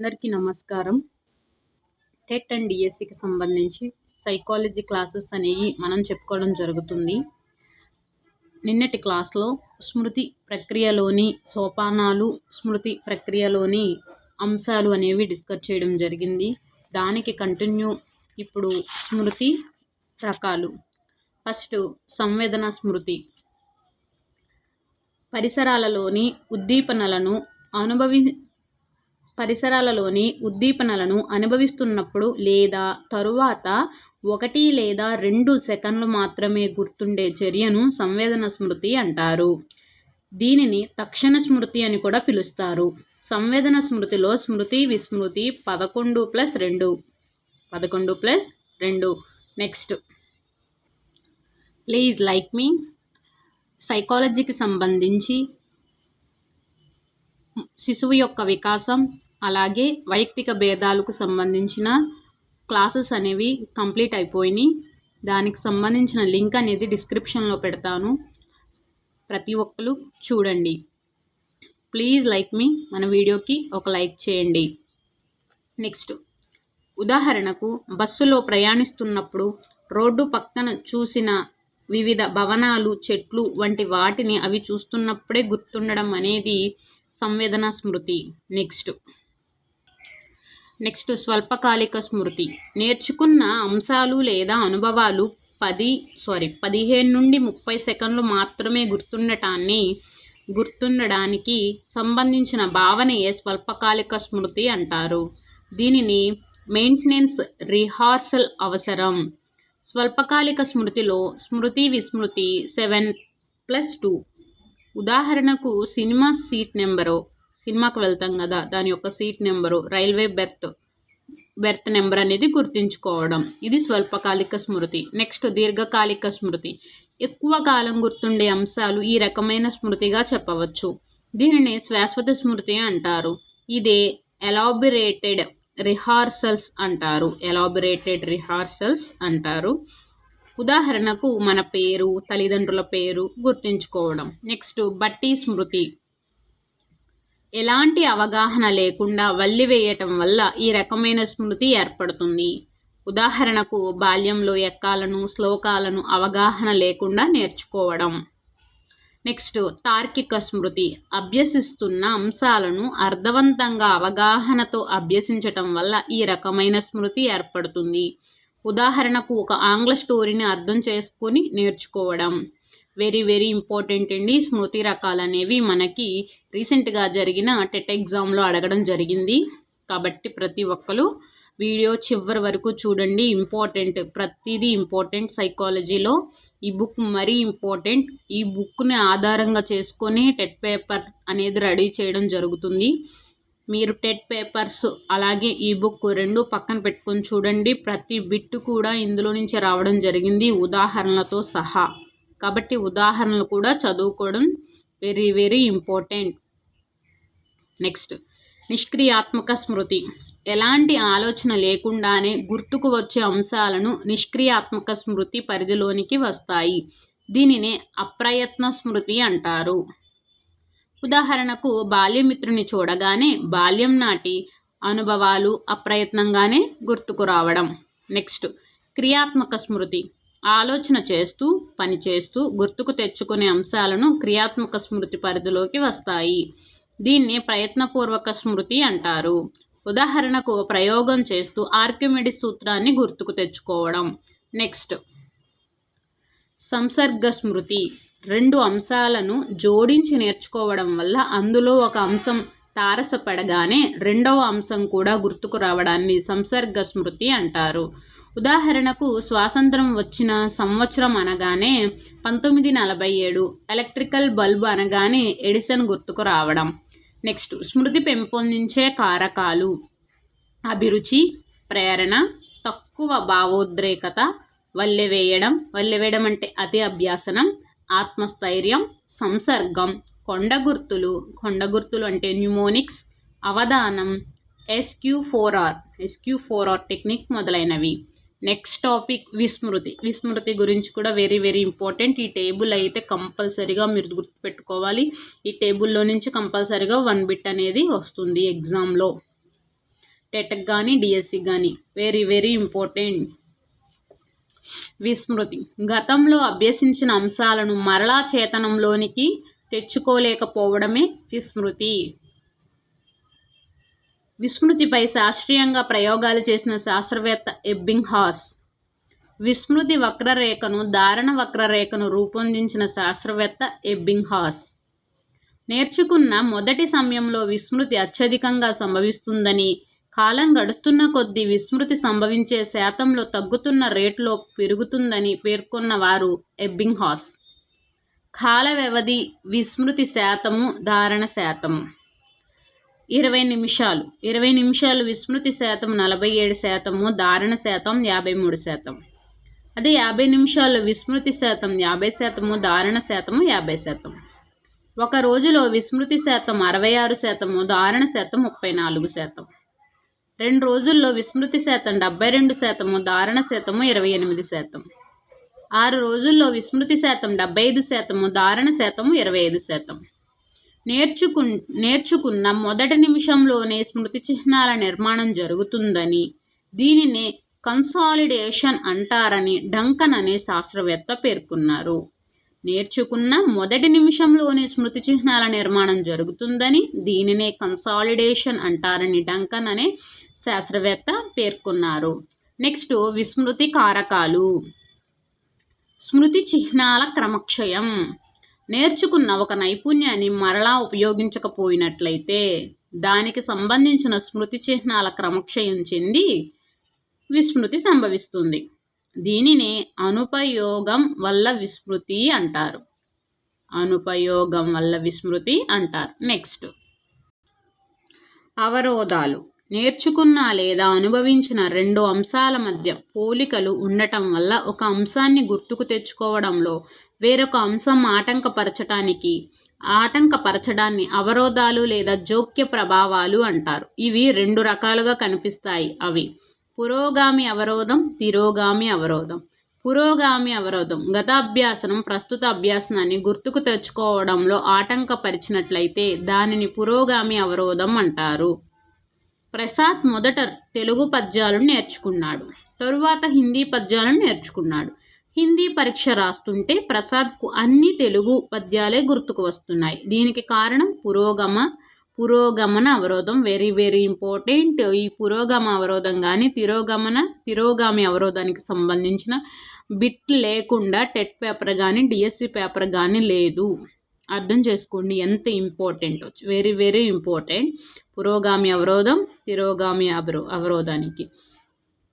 అందరికీ నమస్కారం. TET and డిఎస్సికి సంబంధించి సైకాలజీ క్లాసెస్ అనేవి మనం చెప్పుకోవడం జరుగుతుంది. నిన్నటి క్లాస్లో స్మృతి ప్రక్రియలోని సోపానాలు స్మృతి ప్రక్రియలోని అంశాలు అనేవి డిస్కస్ చేయడం జరిగింది. దానికి కంటిన్యూ ఇప్పుడు స్మృతి రకాలు. ఫస్ట్ సంవేదన స్మృతి. పరిసరాలలోని ఉద్దీపనలను అనుభవి పరిసరాలలోని ఉద్దీపనలను అనుభవిస్తున్నప్పుడు లేదా తరువాత ఒకటి లేదా రెండు సెకన్లు మాత్రమే గుర్తుండే చర్యను సంవేదన స్మృతి అంటారు. దీనిని తక్షణ స్మృతి అని కూడా పిలుస్తారు. సంవేదన స్మృతిలో స్మృతి విస్మృతి పదకొండు ప్లస్ రెండు. పదకొండు ప్లస్ రెండు. నెక్స్ట్. ప్లీజ్ లైక్ మీ. సైకాలజీకి సంబంధించి శిశువు యొక్క వికాసం అలాగే వైయక్తిక భేదాలకు సంబంధించిన క్లాసెస్ అనేవి కంప్లీట్ అయిపోయినాయి. దానికి సంబంధించిన లింక్ అనేది డిస్క్రిప్షన్లో పెడతాను. ప్రతి ఒక్కరు చూడండి. ప్లీజ్ లైక్ మీ మన వీడియోకి ఒక లైక్ చేయండి. నెక్స్ట్ ఉదాహరణకు బస్సులో ప్రయాణిస్తున్నప్పుడు రోడ్డు పక్కన చూసిన వివిధ భవనాలు చెట్లు వంటి వాటిని అవి చూస్తున్నప్పుడే గుర్తుండడం అనేది సంవేదన స్మృతి. నెక్స్ట్ నెక్స్ట్ స్వల్పకాలిక స్మృతి. నేర్చుకున్న అంశాలు లేదా అనుభవాలు పది సారీ పదిహేను నుండి ముప్పై సెకండ్లు మాత్రమే గుర్తుండటాన్ని గుర్తుండడానికి సంబంధించిన భావనయే స్వల్పకాలిక స్మృతి అంటారు. దీనిని మెయింటెనెన్స్ రిహార్సల్ అవసరం. స్వల్పకాలిక స్మృతిలో స్మృతి విస్మృతి సెవెన్ ప్లస్ టూ. ఉదాహరణకు సినిమా సీట్ నెంబరు సినిమాకి వెళ్తాం కదా దాని యొక్క seat number railway berth berth number అనేది గుర్తుంచుకోవడం. ఇది స్వల్పకాలిక స్మృతి. నెక్స్ట్ దీర్ఘకాలిక స్మృతి. ఎక్కువ కాలం గుర్తుండే అంశాలు ఈ రకమైన స్మృతిగా చెప్పవచ్చు. దీనిని శాశ్వత స్మృతి అంటారు. ఇదే ఎలాబిరేటెడ్ రిహార్సల్స్ అంటారు. ఎలాబిరేటెడ్ రిహార్సల్స్ అంటారు. ఉదాహరణకు మన పేరు తల్లిదండ్రుల పేరు గుర్తుంచుకోవడం. నెక్స్ట్ బట్టి స్మృతి. ఎలాంటి అవగాహన లేకుండా వల్లివేయటం వల్ల ఈ రకమైన స్మృతి ఏర్పడుతుంది. ఉదాహరణకు బాల్యంలో ఎక్కాలను శ్లోకాలను అవగాహన లేకుండా నేర్చుకోవడం. నెక్స్ట్ తార్కిక స్మృతి. అభ్యసిస్తున్న అంశాలను అర్థవంతంగా అవగాహనతో అభ్యసించటం వల్ల ఈ రకమైన స్మృతి ఏర్పడుతుంది. ఉదాహరణకు ఒక ఆంగ్ల స్టోరీని అర్థం చేసుకొని నేర్చుకోవడం. వెరీ వెరీ ఇంపార్టెంట్ అండి. స్మృతి రకాలు అనేవి మనకి రీసెంట్గా జరిగిన టెట్ ఎగ్జామ్లో అడగడం జరిగింది. కాబట్టి ప్రతి ఒక్కరు వీడియో చివరి వరకు చూడండి. ఇంపార్టెంట్ ప్రతిదీ ఇంపార్టెంట్. సైకాలజీలో ఈ బుక్ మరీ ఇంపార్టెంట్. ఈ బుక్ని ఆధారంగా చేసుకొని టెట్ పేపర్ అనేది రెడీ చేయడం జరుగుతుంది. మీరు టెట్ పేపర్స్ అలాగే ఈ బుక్ రెండు పక్కన పెట్టుకొని చూడండి. ప్రతి బిట్టు కూడా ఇందులో నుంచి రావడం జరిగింది. ఉదాహరణలతో సహా. కాబట్టి ఉదాహరణలు కూడా చదువుకోవడం వెరీ వెరీ ఇంపార్టెంట్ నెక్స్ట్ నిష్క్రియాత్మక స్మృతి. ఎలాంటి ఆలోచన లేకుండానే గుర్తుకు వచ్చే అంశాలను నిష్క్రియాత్మక స్మృతి పరిధిలోనికి వస్తాయి. దీనినే అప్రయత్న స్మృతి అంటారు. ఉదాహరణకు బాల్యమిత్రుని చూడగానే బాల్యం నాటి అనుభవాలు అప్రయత్నంగానే గుర్తుకు రావడం. నెక్స్ట్ క్రియాత్మక స్మృతి. ఆలోచన చేస్తూ పనిచేస్తూ గుర్తుకు తెచ్చుకునే అంశాలను క్రియాత్మక స్మృతి పరిధిలోకి వస్తాయి. దీన్ని ప్రయత్నపూర్వక స్మృతి అంటారు. ఉదాహరణకు ప్రయోగం చేస్తూ ఆర్కిమిడిస్ సూత్రాన్ని గుర్తుకు తెచ్చుకోవడం. నెక్స్ట్. సంసర్గ స్మృతి. రెండు అంశాలను జోడించి నేర్చుకోవడం వల్ల అందులో ఒక అంశం తారసపడగానే రెండవ అంశం కూడా గుర్తుకు రావడాన్ని సంసర్గ స్మృతి అంటారు. ఉదాహరణకు స్వాతంత్రం వచ్చిన సంవత్సరం అనగానే పంతొమ్మిది నలభై ఏడు ఎలక్ట్రికల్ బల్బ్ అనగానే ఎడిసన్ గుర్తుకు రావడం. నెక్స్ట్ స్మృతి పెంపొందించే కారకాలు. అభిరుచి ప్రేరణ తక్కువ భావోద్రేకత వల్లెవేయడం వల్లెవేయడం అంటే అతి అభ్యాసనం ఆత్మస్థైర్యం సంసర్గం కొండ గుర్తులు. కొండ గుర్తులు అంటే న్యూమోనిక్స్ అవధానం SQ four R. SQ four R technique మొదలైనవి. నెక్స్ట్ టాపిక్ విస్మృతి. విస్మృతి గురించి కూడా వెరీ వెరీ ఇంపార్టెంట్ ఈ టేబుల్ అయితే కంపల్సరీగా మీరు గుర్తుపెట్టుకోవాలి. ఈ టేబుల్లో నుంచి కంపల్సరీగా వన్ బిట్ అనేది వస్తుంది ఎగ్జామ్లో టెట్కి కానీ డిఎస్సి కానీ వెరీ వెరీ ఇంపార్టెంట్ విస్మృతి. గతంలో అభ్యసించిన అంశాలను మరలా చేతనంలోనికి తెచ్చుకోలేకపోవడమే విస్మృతి. విస్మృతిపై శాస్త్రీయంగా ప్రయోగాలు చేసిన శాస్త్రవేత్త ఎబ్బింగ్ హాస్ విస్మృతి వక్రరేఖను ధారణ వక్రరేఖను రూపొందించిన శాస్త్రవేత్త ఎబ్బింగ్ హాస్ నేర్చుకున్న మొదటి సమయంలో విస్మృతి అత్యధికంగా సంభవిస్తుందని కాలం గడుస్తున్న కొద్దీ విస్మృతి సంభవించే శాతంలో తగ్గుతున్న రేటులో పెరుగుతుందని పేర్కొన్న వారు ఎబ్బింగ్ హాస్ కాల వ్యవధి విస్మృతి శాతము ధారణ శాతము. ఇరవై నిమిషాలు. ఇరవై నిమిషాలు విస్మృతి శాతం నలభై ఏడు శాతము ధారణ శాతం యాభై మూడు శాతం. అదే యాభై నిమిషాల్లో విస్మృతి శాతం యాభై శాతము ధారణ శాతము యాభై శాతం. ఒక రోజులో విస్మృతి శాతం అరవై ఆరు శాతము ధారణ శాతం ముప్పై నాలుగు శాతం. రెండు రోజుల్లో విస్మృతి శాతం డెబ్బై రెండు శాతము ధారణ శాతము ఇరవై ఎనిమిది శాతం. ఆరు రోజుల్లో విస్మృతి శాతం డెబ్బై ఐదు శాతము ధారణ శాతము ఇరవై ఐదు శాతం. నేర్చుకు నేర్చుకున్న మొదటి నిమిషంలోనే స్మృతి చిహ్నాల నిర్మాణం జరుగుతుందని దీనినే కన్సాలిడేషన్ అంటారని డంకన్ అనే శాస్త్రవేత్త పేర్కొన్నారు. నేర్చుకున్న మొదటి నిమిషంలోనే స్మృతి చిహ్నాల నిర్మాణం జరుగుతుందని దీనినే కన్సాలిడేషన్ అంటారని డంకన్ అనే శాస్త్రవేత్త పేర్కొన్నారు. నెక్స్ట్ విస్మృతి కారకాలు. స్మృతి చిహ్నాల క్రమక్షయం. నేర్చుకున్న ఒక నైపుణ్యాన్ని మరలా ఉపయోగించకపోయినట్లయితే దానికి సంబంధించిన స్మృతి చిహ్నాల క్రమక్షయం చెంది విస్మృతి సంభవిస్తుంది. దీనిని అనుపయోగం వల్ల విస్మృతి అంటారు. అనుపయోగం వల్ల విస్మృతి అంటారు. నెక్స్ట్. అవరోధాలు. నేర్చుకున్న లేదా అనుభవించిన రెండు అంశాల మధ్య పోలికలు ఉండటం వల్ల ఒక అంశాన్ని గుర్తుకు తెచ్చుకోవడంలో వేరొక అంశం ఆటంకపరచటానికి ఆటంకపరచడాన్ని అవరోధాలు లేదా జోక్య ప్రభావాలు అంటారు. ఇవి రెండు రకాలుగా కనిపిస్తాయి. అవి పురోగామి అవరోధం తిరోగామి అవరోధం. పురోగామి అవరోధం గత అభ్యాసనం ప్రస్తుత అభ్యాసనాన్ని గుర్తుకు తెచ్చుకోవడంలో ఆటంకపరిచినట్లయితే దానిని పురోగామి అవరోధం అంటారు. ప్రసాద్ మొదట తెలుగు పద్యాలను నేర్చుకున్నాడు తరువాత హిందీ పద్యాలను నేర్చుకున్నాడు. హిందీ పరీక్ష రాస్తుంటే ప్రసాద్కు అన్ని తెలుగు పద్యాలే గుర్తుకు వస్తున్నాయి. దీనికి కారణం పురోగమ పురోగమన అవరోధం వెరీ వెరీ ఇంపార్టెంట్ ఈ పురోగమ అవరోధం కానీ తిరోగమన తిరోగామి అవరోధానికి సంబంధించిన బిట్ లేకుండా టెట్ పేపర్ కానీ డిఎస్సి పేపర్ కానీ లేదు. అర్థం చేసుకోండి ఎంత ఇంపార్టెంట్ వచ్చి వెరీ వెరీ ఇంపార్టెంట్ పురోగామి అవరోధం తిరోగామి అవరో అవరోధానికి.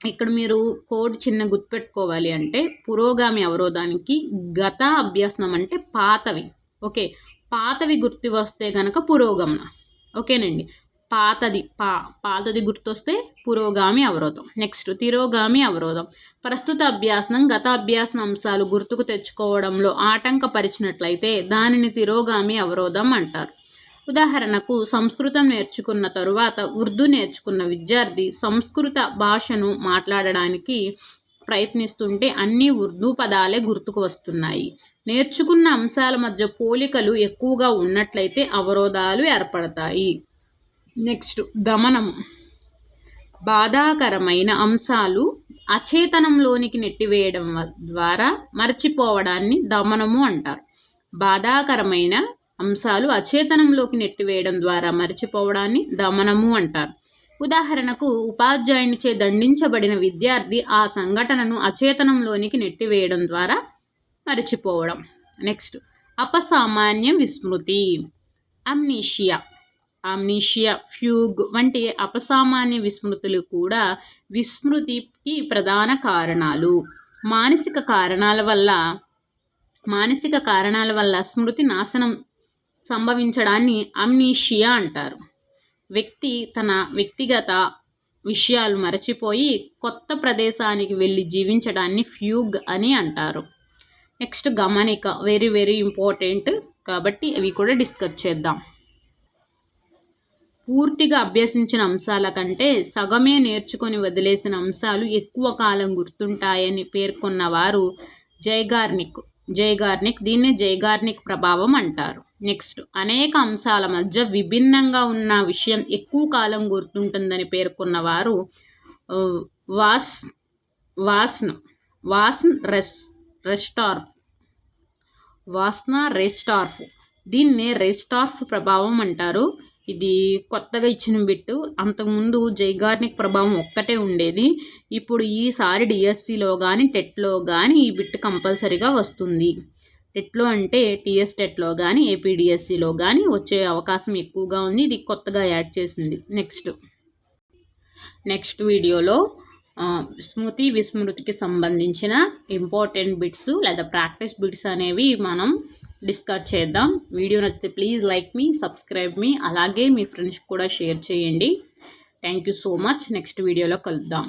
ఇక్కడ మీరు కోడ్ చిన్న గుర్తుపెట్టుకోవాలి అంటే పురోగామి అవరోధానికి గత అభ్యాసనం అంటే పాతవి. ఓకే పాతవి గుర్తు వస్తే గనక పురోగమన. ఓకేనండి. పాతది పా పాతది గుర్తొస్తే పురోగామి అవరోధం. నెక్స్ట్ తిరోగామి అవరోధం. ప్రస్తుత అభ్యాసనం గత అభ్యాసన అంశాలు గుర్తుకు తెచ్చుకోవడంలో ఆటంకపరిచినట్లయితే దానిని తిరోగామి అవరోధం అంటారు. ఉదాహరణకు సంస్కృతం నేర్చుకున్న తరువాత ఉర్దూ నేర్చుకున్న విద్యార్థి సంస్కృత భాషను మాట్లాడడానికి ప్రయత్నిస్తుంటే అన్ని ఉర్దూ పదాలే గుర్తుకు వస్తున్నాయి. నేర్చుకున్న అంశాల మధ్య పోలికలు ఎక్కువగా ఉన్నట్లయితే అవరోధాలు ఏర్పడతాయి. నెక్స్ట్ గమనము బాధాకరమైన అంశాలు అచేతనంలోనికి నెట్టివేయడం ద్వారా మర్చిపోవడాన్ని దమనము అంటారు. బాధాకరమైన అంశాలు అచేతనంలోకి నెట్టివేయడం ద్వారా మర్చిపోవడాన్ని దమనము అంటారు. ఉదాహరణకు ఉపాధ్యాయునిచే దండించబడిన విద్యార్థి ఆ సంఘటనను అచేతనంలోనికి నెట్టివేయడం ద్వారా మర్చిపోవడం. నెక్స్ట్ అపసామాన్య విస్మృతి. అమ్నీషియా. అమ్నీషియా ఫ్యూగ్ వంటి అపసామాన్య విస్మృతులు కూడా విస్మృతికి ప్రధాన కారణాలు. మానసిక కారణాల వల్ల మానసిక కారణాల వల్ల స్మృతి నాశనం సంభవించడాన్ని అమ్నీషియా అంటారు. వ్యక్తి తన వ్యక్తిగత విషయాలు మరచిపోయి కొత్త ప్రదేశానికి వెళ్ళి జీవించడాన్ని ఫ్యూగ్ అని అంటారు. నెక్స్ట్ గమనిక వెరీ వెరీ ఇంపార్టెంట్ కాబట్టి అవి కూడా డిస్కస్ చేద్దాం. పూర్తిగా అభ్యసించిన అంశాల కంటే సగమే నేర్చుకొని వదిలేసిన అంశాలు ఎక్కువ కాలం గుర్తుంటాయని పేర్కొన్న వారు జైగార్నిక్. జైగార్నిక్ దీన్ని జైగార్నిక్ ప్రభావం అంటారు. నెక్స్ట్ అనేక అంశాల మధ్య విభిన్నంగా ఉన్న విషయం ఎక్కువ కాలం గుర్తుంటుందని పేర్కొన్న వారు వాస్ వాస్న్ వాస్న్ రెస్ రెస్టార్ఫ్. వాస్న రెస్టార్ఫ్. దీన్ని రెస్టార్ఫ్ ప్రభావం అంటారు. ఇది కొత్తగా ఇచ్చిన బిట్టు. అంతకుముందు జైగార్నిక్ ప్రభావం ఒక్కటే ఉండేది. ఇప్పుడు ఈసారి డిఎస్సిలో కానీ టెట్లో కానీ ఈ బిట్ కంపల్సరీగా వస్తుంది. టెట్లో అంటే టీఎస్ టెట్లో కానీ ఏపీడిఎస్సిలో కానీ వచ్చే అవకాశం ఎక్కువగా ఉంది. ఇది కొత్తగా యాడ్ చేసింది. నెక్స్ట్. నెక్స్ట్ వీడియోలో స్మృతి విస్మృతికి సంబంధించిన ఇంపార్టెంట్ బిట్స్ లేదా ప్రాక్టీస్ బిట్స్ అనేవి మనం డిస్కస్ చేద్దాం. వీడియో నచ్చితే ప్లీజ్ లైక్ మీ సబ్స్క్రైబ్ మీ అలాగే మీ ఫ్రెండ్స్కి కూడా షేర్ చేయండి. Thank you so much next వీడియోలో కలుద్దాం.